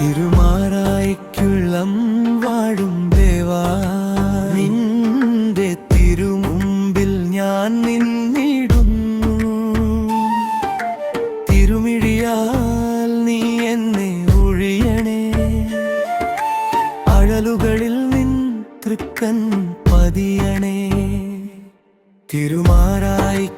തിരുമാറായിക്കുള്ളം വാഴും ദേവാ. നിന്റെ തിരുമുമ്പിൽ ഞാൻ നിന്നിടുന്നു. തിരുമിഴിയാൽ നീ എന്നെ ഒഴിയണേ. അഴലുകളിൽ നിൻ തൃക്കൻ പതിയണേ. തിരുമാറായി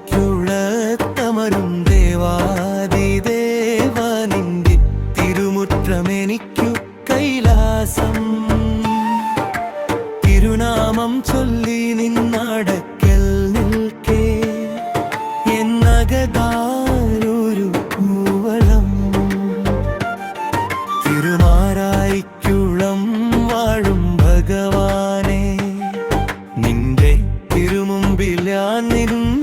തിരുനാമം ചൊല്ലി നിന്നടക്കൽ നിൽക്കേ. എന്നകതാരൊരു കൂവളം. തിരുമാറായിക്കുളം വാഴും ഭഗവാനെ. നിന്റെ തിരുമുമ്പിൽ ഞാൻ നിന്നും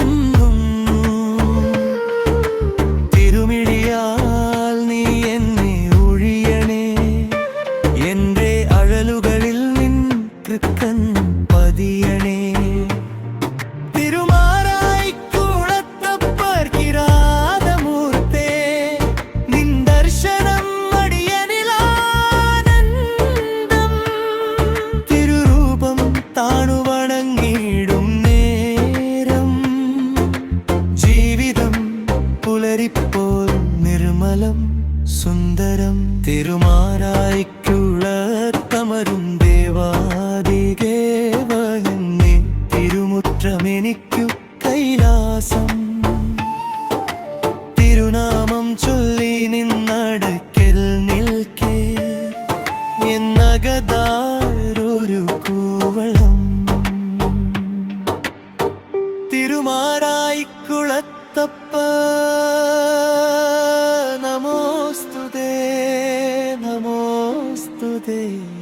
നിർമ്മലം തിരുമാരായിക്കുള്ള തമരും ദേവാദികേവനെ തിരുമുറ്റമെനിക്കു കൈലാസം. തിരുനാമം ചൊല്ലി നിന്നടക്കൽ നിൽക്കേ എന്നകതാരൊരു കൂവളം. തിരുമാറായിക്കുളത്ത് yesterday